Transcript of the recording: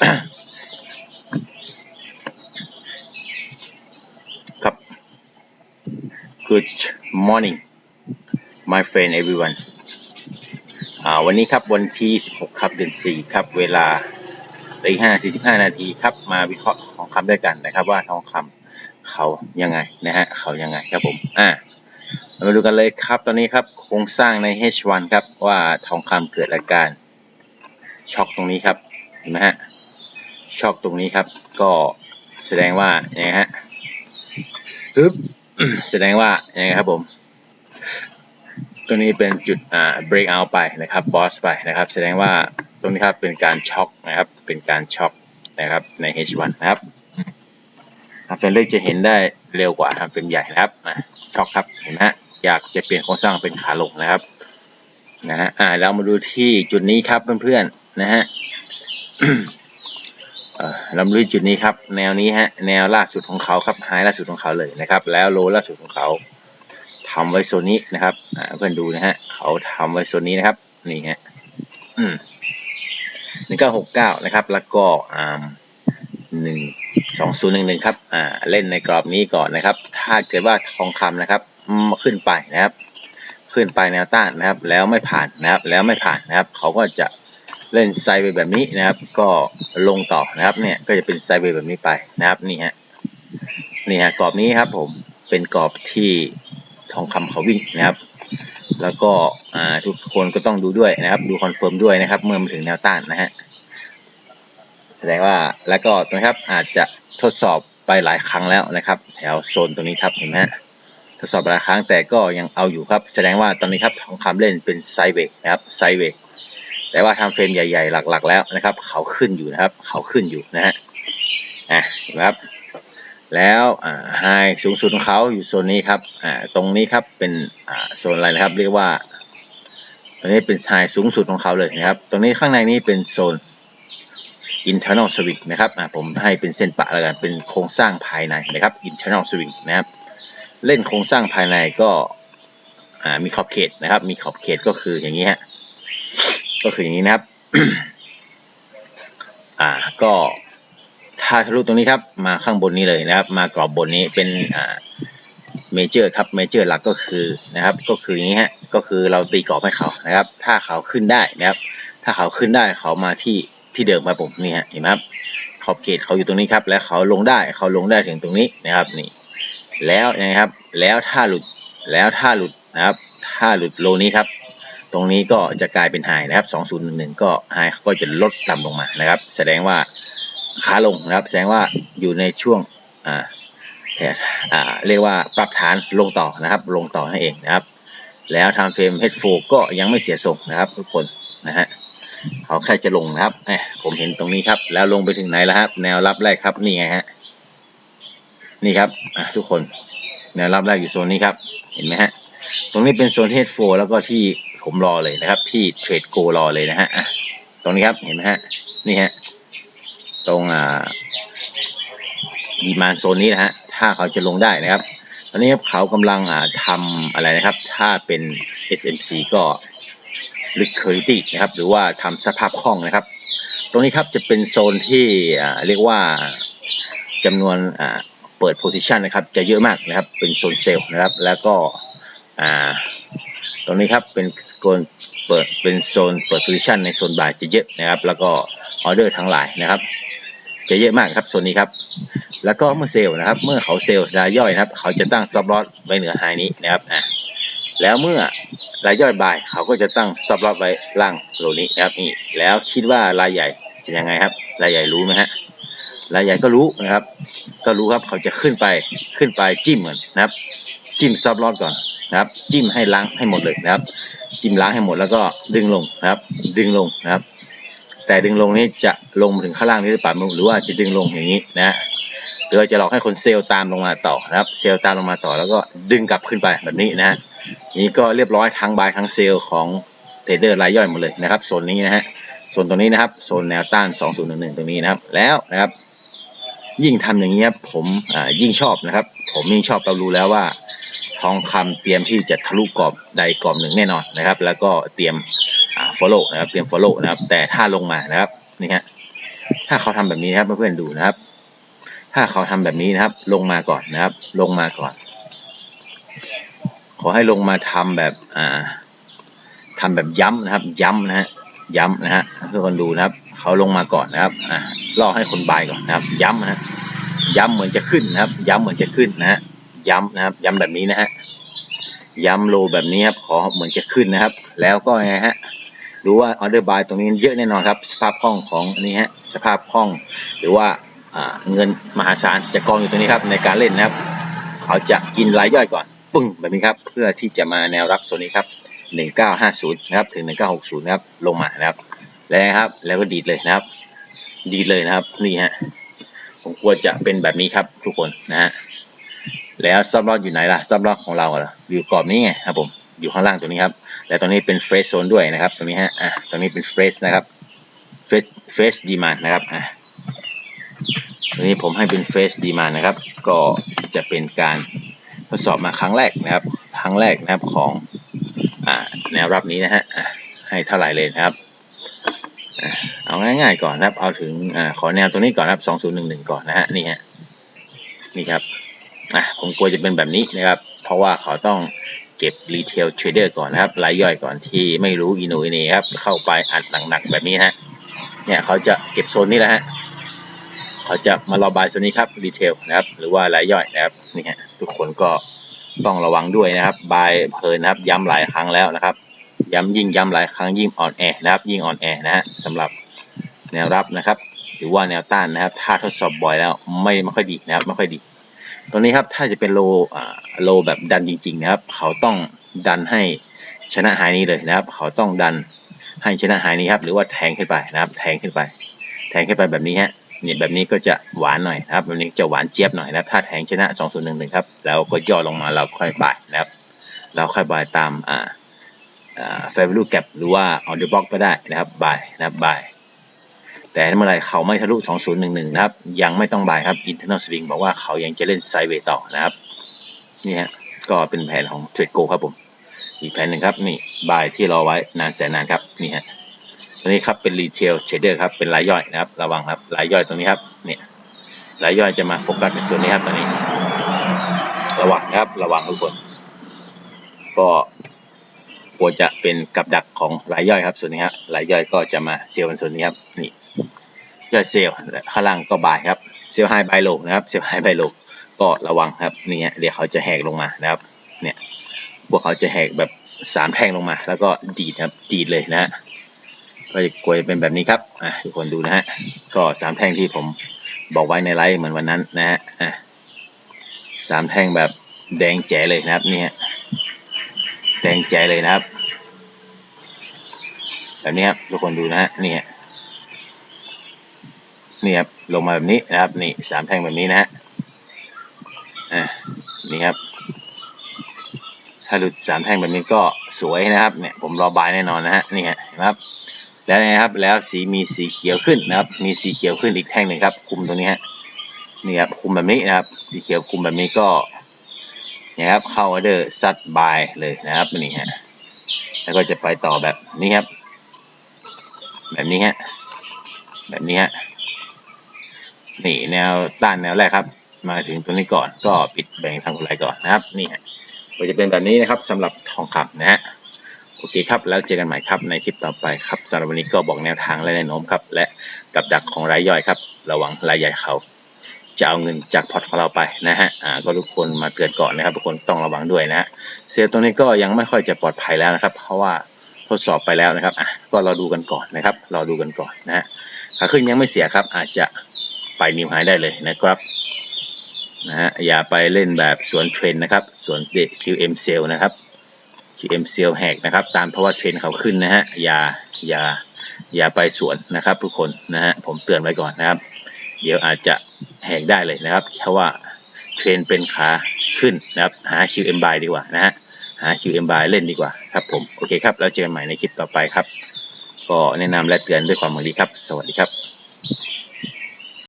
ครับ Good morning my friend everyone อ่าวันนี้ครับวันที่ 16 ครับเดือน 4 ครับ เวลาตีห้าสี่สิบห้านาทีครับ มาวิเคราะห์ทองคำด้วยกันนะครับ ว่าทองคำเขายังไงนะฮะเขายังไงครับผมอ่าเรามาดูกันเลยครับตอนนี้ครับโครงสร้างใน H1 ครับว่าทองคำเกิดอาการช็อกตรงนี้ครับเห็นไหมฮะ ช็อกตรงนี้ครับ ก็แสดงว่าอย่างฮะฮึบแสดงว่าอย่างครับผมตัวนี้เป็นจุดอ่า break out ไปนะครับ boss ไปนะครับ แสดงว่าตรงนี้ครับเป็นการช็อกนะครับ เป็นการช็อกนะครับใน H1 นะครับทำเฟรมเล็กจะเห็นได้เร็วกว่าทำเฟรมใหญ่นะครับช็อกครับเห็นไหมอยากจะเปลี่ยนโครงสร้างเป็นขาลงนะครับนะฮะอ่าเรามาดูที่จุดนี้ครับเพื่อนๆนะฮะ เอ่อเรามาดูจุดนี้ครับ แนวนี้ฮะ แนวล่าสุดของเขาครับไฮล่าสุดของเขาเลยนะครับ แล้วโลล่าสุดของเขาทำไว้โซนนี้นะครับเพื่อนดูนะฮะเขาทำไว้โซนนี้นะครับนี่ฮะหนึ่งเก้าหกเก้านะครับ แล้วก็อ่าหนึ่งสองศูนย์หนึ่งหนึ่งครับอ่าเล่นในกรอบนี้ก่อนนะครับ ถ้าเกิดว่าทองคำนะครับขึ้นไปนะครับ ขึ้นไปแนวต้านนะครับ แล้วไม่ผ่านนะครับ แล้วไม่ผ่านนะครับ เขาก็จะ เล่นไซเวย์แบบนี้นะครับ ก็ลงต่อนะครับเนี่ยก็จะเป็นไซเวย์แบบนี้ไปนะครับนี่ฮะนี่ฮะกรอบนี้ครับผมเป็นกรอบที่ทองคำเขาวิ่งนะครับ แล้วก็ทุกคนก็ต้องดูด้วยนะครับ ดูคอนเฟิร์มด้วยนะครับ เมื่อมาถึงแนวต้านนะฮะแสดงว่าแล้วก็นะครับอาจจะทดสอบไปหลายครั้งแล้วนะครับ แถวโซนตรงนี้ครับเห็นไหมฮะทดสอบหลายครั้งแต่ก็ยังเอาอยู่ครับ แสดงว่าตอนนี้ครับทองคำเล่นเป็นไซเวย์นะครับไซเวย์ แต่ว่าทำเฟรมใหญ่ๆ หลักๆ แล้วนะครับ เขาขึ้นอยู่นะครับ เขาขึ้นอยู่นะฮะอะเห็นไหมครับ แล้วอ่าไฮสูงสุดของเขาอยู่โซนนี้ครับอ่าตรงนี้ครับเป็นอ่าโซนอะไรนะครับ เรียกว่าตรงนี้เป็นไฮสูงสุดของเขาเลยนะครับ ตรงนี้ข้างในนี้เป็นโซน internal swing นะครับอ่าผมให้เป็นเส้นปะแล้วกัน เป็นโครงสร้างภายในนะครับ internal swing นะครับ เล่นโครงสร้างภายในก็อ่ามีขอบเขตนะครับ มีขอบเขตก็คืออย่างนี้ฮะ ก็คืออย่างนี้นะครับ อ่า ก็ถ้าทะลุตรงนี้ครับ มาข้างบนนี้เลยนะครับ มากรอบบนนี้เป็นอ่าเมเจอร์ครับเมเจอร์หลักก็คือนะครับ ก็คืออย่างนี้ฮะก็คือเราตีกรอบให้เขานะครับ ถ้าเขาขึ้นได้นะครับ ถ้าเขาขึ้นได้เขามาที่ที่เดิมครับผมนี่ฮะเห็นไหมครับขอบเขตเขาอยู่ตรงนี้ครับ แล้วเขาลงได้เขาลงได้ถึงตรงนี้นะครับนี่ แล้วนะครับ แล้วถ้าหลุดแล้วถ้าหลุดนะครับ ถ้าหลุดโลนี้ครับ ตรงนี้ก็จะกลายเป็นไฮนะครับ 2011 ก็ไฮก็จะลดต่ำลงมานะครับ แสดงว่าขาลงนะครับ แสดงว่าอยู่ในช่วงอ่าอ่าเรียกว่าปรับฐานลงต่อนะครับ ลงต่อนั่นเองนะครับ แล้วทำเฟรม H4 ก็ยังไม่เสียทรงนะครับทุกคนนะฮะเขาแค่จะลงนะครับเอผมเห็นตรงนี้ครับ แล้วลงไปถึงไหนแล้วครับ แนวรับแรกครับนี่ไงฮะนี่ครับทุกคนแนวรับแรกอยู่โซนนี้ครับ เห็นไหมฮะตรงนี้เป็นโซนเทสโฟแล้วก็ที่ ผมรอเลยนะครับ ที่เทรดโกรอเลยนะฮะตรงนี้ครับเห็นไหมฮะนี่ฮะตรงอ่าดีมานโซนนี้นะฮะถ้าเขาจะลงได้นะครับ ตอนนี้ครับเขากำลังอ่าทำอะไรนะครับ ถ้าเป็น SMC ก็ liquidity นะครับ หรือว่าทำสภาพคล่องนะครับ ตรงนี้ครับจะเป็นโซนที่อ่าเรียกว่าจำนวนอ่าเปิด position นะครับ จะเยอะมากนะครับ เป็นโซนเซลล์นะครับ แล้วก็อ่า รงนี้ครับเป็นโซนเปิดเป็นโซนเปิด position ในโซนบ่ายจะเยอะนะครับ แล้วก็ออเดอร์ทั้งหลายนะครับ จะเยอะมากครับโซนนี้ครับ แล้วก็เมื่อเซลล์นะครับ เมื่อเขาเซลล์รายย่อยนะครับ เขาจะตั้ง stop loss ไว้เหนือไฮนี้นะครับอะแล้วเมื่อรายย่อยบ่ายเขาก็จะตั้ง stop loss ไว้ล่างโลนี้นะครับนี่แล้วคิดว่ารายใหญ่จะยังไงครับ รายใหญ่รู้ไหมฮะรายใหญ่ก็รู้นะครับ ก็รู้ครับเขาจะขึ้นไปขึ้นไปจิ้มก่อนนะครับ จิ้มซับลอดก่อน นะครับ จิ้มให้ล้างให้หมดเลยนะครับ จิ้มล้างให้หมดแล้วก็ดึงลงนะครับ ดึงลงนะครับ แต่ดึงลงนี้จะลงถึงข้างล่างนี้หรือเปล่าหรือว่าจะดึงลงอย่างนี้นะหรือว่าจะหลอกให้คนเซลล์ตามลงมาต่อนะครับ เซลล์ตามลงมาต่อแล้วก็ดึงกลับขึ้นไปแบบนี้นะนี่ก็เรียบร้อยทั้งบายทั้งเซลล์ของเทรดเดอร์รายย่อยหมดเลยนะครับโซนนี้นะฮะโซนตรงนี้นะครับโซนแนวต้าน 2011 ตรงนี้นะครับ แล้วนะครับ ยิ่งทำอย่างนี้ครับผมอ่ายิ่งชอบนะครับ ผมยิ่งชอบเรารู้แล้วว่า ทองคำเตรียมที่จะทะลุกรอบใดกรอบหนึ่งแน่นอนนะครับ แล้วก็เตรียมอ่า follow นะครับเตรียม follow นะครับ แต่ถ้าลงมานะครับนี่ฮะถ้าเขาทำแบบนี้ครับเพื่อนๆดูนะครับ ถ้าเขาทำแบบนี้นะครับ ลงมาก่อนนะครับ ลงมาก่อน ขอให้ลงมาทำแบบอ่าทำแบบย้ำนะครับ ย้ำนะฮะย้ำนะฮะเพื่อคนดูนะครับ เขาลงมาก่อนนะครับอ่าล่อให้คนบายก่อนนะครับ ย้ำนะฮะย้ำเหมือนจะขึ้นนะครับ ย้ำเหมือนจะขึ้นนะฮะ ย้ำนะครับ ย้ำแบบนี้นะฮะ ย้ำโลแบบนี้ครับ ขอเหมือนจะขึ้นนะครับ แล้วก็ไงฮะรู้ว่าออเดอร์บายตรงนี้เยอะแน่นอนครับ สภาพคล่องของอันนี้ฮะ สภาพคล่อง หรือว่าเงินมหาศาลจะกองอยู่ตรงนี้ครับในการเล่นนะครับ เขาจะกินรายย่อยก่อนปึ้งแบบนี้ครับ เพื่อที่จะมาแนวรับโซนนี้ครับ 1950 นะครับ ถึง 1960 นะครับ ลงมานะครับ แล้วครับ แล้วก็ดีดเลยนะครับ ดีดเลยนะครับ นี่ฮะ ผมกลัวจะเป็นแบบนี้ครับทุกคนนะฮะ แล้วซับลอดอยู่ไหนล่ะซับลอดของเราล่ะอยู่กรอบนี้ไงครับผมอยู่ข้างล่างตรงนี้ครับ และตรงนี้เป็นเฟรชโซนด้วยนะครับ ตรงนี้ฮะอะตรงนี้เป็นเฟรชนะครับเฟรชเฟรชดีมานนะครับอะตรงนี้ผมให้เป็นเฟรชดีมานนะครับ ก็จะเป็นการทดสอบมาครั้งแรกนะครับ ครั้งแรกนะครับของอ่าแนวรับนี้นะฮะอะให้เท่าไหร่เลยนะครับอเอาง่ายๆก่อนนะครับ เอาถึงอขอแนวตรงนี้ก่อนนะครับ 2011 ก่อนนะฮะ นี่ฮะ นี่ครับ อะผมกลัวจะเป็นแบบนี้นะครับ เพราะว่าเขาต้องเก็บรีเทลเทรดเดอร์ก่อนนะครับรายย่อยก่อนที่ไม่รู้อินโนอินีครับ เข้าไปอัดหนักๆแบบนี้นะฮะเนี่ยเขาจะเก็บโซนนี้แหละฮะเขาจะมาระบายโซนนี้ครับรีเทลนะครับ หรือว่ารายย่อยนะครับนี่ฮะทุกคนก็ต้องระวังด้วยนะครับบายเพลินนะครับ ย้ำหลายครั้งแล้วนะครับ ย้ำยิ่งย้ำหลายครั้งยิ่งอ่อนแอนะครับ ยิ่งอ่อนแอนะฮะสำหรับแนวรับนะครับ หรือว่าแนวต้านนะครับ ถ้าทดสอบบ่อยแล้วไม่ไม่ค่อยดีนะครับไม่ค่อยดี ตรงนี้ครับถ้าจะเป็นโลอ่าโลแบบดันจริงๆนะครับ เขาต้องดันให้ชนะหายนี้เลยนะครับ เขาต้องดันให้ชนะหายนี้ครับหรือว่าแทงขึ้นไปนะครับ แทงขึ้นไป แทงขึ้นไปแบบนี้ฮะเนี่ยแบบนี้ก็จะหวานหน่อยนะครับแบบนี้จะหวานเจี๊ยบหน่อยนะครับ ถ้าแทงชนะ2011ครับแล้วก็ย่อลงมาเราค่อยบายนะครับ เราค่อยบายตามอ่าอ่า value gap หรือว่า order block ก็ได้นะครับบายนะครับบาย แต่เมื่อไรเขาไม่ทะลุ 2011 นะครับ ยังไม่ต้องบายครับ internal swing บอกว่าเขายังจะเล่นไซด์เวย์ต่อนะครับ นี่ฮะ ก็เป็นแผนของ trade go ครับผม อีกแผนหนึ่งครับ นี่บายที่รอไว้นานแสนนานครับ นี่ฮะ ตัวนี้ครับเป็นรีเทลเทรดเดอร์ครับ เป็นรายย่อยนะครับ ระวังครับ รายย่อยตรงนี้ครับ เนี่ยรายย่อยจะมาโฟกัสในส่วนนี้ครับตอนนี้ ระวังครับ ระวังทุกคน ก็ควรจะเป็นกับดักของรายย่อยครับส่วนนี้ครับรายย่อยก็จะมาเซลล์ในส่วนนี้ครับนี่ ย่อเซลล์ข้างล่างก็บายครับเซลล์ไฮบายโลนะครับเซลล์ไฮบายโลก็ระวังครับนี่ฮะเดี๋ยวเขาจะแหกลงมานะครับเนี่ยพวกเขาจะแหกแบบสามแท่งลงมา แล้วก็ดีดครับดีดเลยนะฮะก็จะกลวยเป็นแบบนี้ครับอะทุกคนดูนะฮะก็สามแท่งที่ผมบอกไว้ในไลฟ์เหมือนวันนั้นนะฮะอะสามแท่งแบบแดงแจ๋เลยนะครับนี่ฮะแดงแจ๋เลยนะครับ แบบนี้ครับทุกคนดูนะฮะนี่ฮะ นี่ครับลงมาแบบนี้นะครับนี่สามแท่งแบบนี้นะฮะอะนี่ครับ ถ้าหลุดสามแท่งแบบนี้ก็สวยนะครับเนี่ยผมรอบายแน่นอนนะฮะนี่ฮะนไหมครับ แล้วนะครับแล้วสีมีสีเขียวขึ้นนะครับ มีสีเขียวขึ้นอีกแท่งหนึ่งครับ คุมตรงนี้ฮะนี่ครับคุมแบบนี้นะครับ สีเขียวคุมแบบนี้ก็นี่ครับเข้าออเดอร์ซัดบายเลยนะครับนี่ฮะแล้วก็จะไปต่อแบบนี้ครับ แบบนี้ฮะแบบนี้ฮะ นี่แนวต้านแนวแรกครับ มาถึงตรงนี้ก่อนก็ปิดแบ่งทางกำไรก่อนนะครับ นี่ก็จะเป็นแบบนี้นะครับสำหรับทองคำนะฮะโอเคครับ แล้วเจอกันใหม่ครับในคลิปต่อไปครับสำหรับวันนี้ก็บอกแนวทางและแนวโน้มครับ และกับดักของรายย่อยครับ ระวังรายใหญ่เขา จะเอาเงินจากพอร์ตของเราไปนะฮะอ่าก็ทุกคนมาเตือนก่อนนะครับทุกคนต้องระวังด้วยนะฮะเซลล์ตัวนี้ก็ยังไม่ค่อยจะปลอดภัยแล้วนะครับ เพราะว่าทดสอบไปแล้วนะครับอะก็รอดูกันก่อนนะครับรอดูกันก่อนนะฮะขาขึ้นยังไม่เสียครับ อาจจะ ไปนิวไฮได้เลยนะครับนะฮะอย่าไปเล่นแบบสวนเทรนนะครับสวนเด QM เซลนะครับ QM เซลแหกนะครับ ตามเพราะว่าเทรนเขาขึ้นนะฮะอย่าอย่าอย่าไปสวนนะครับ ทุกคนนะฮะผมเตือนไว้ก่อนนะครับ เดี๋ยวอาจจะแหกได้เลยนะครับเพราะว่าเทรนเป็นขาขึ้นนะครับ หา QM buy ดีกว่านะฮะหา QM buy เล่นดีกว่า ครับผม โอเคครับ แล้วเจอกันใหม่ในคลิปต่อไปครับ ก็แนะนำและเตือนด้วยความหวังดีครับ สวัสดีครับ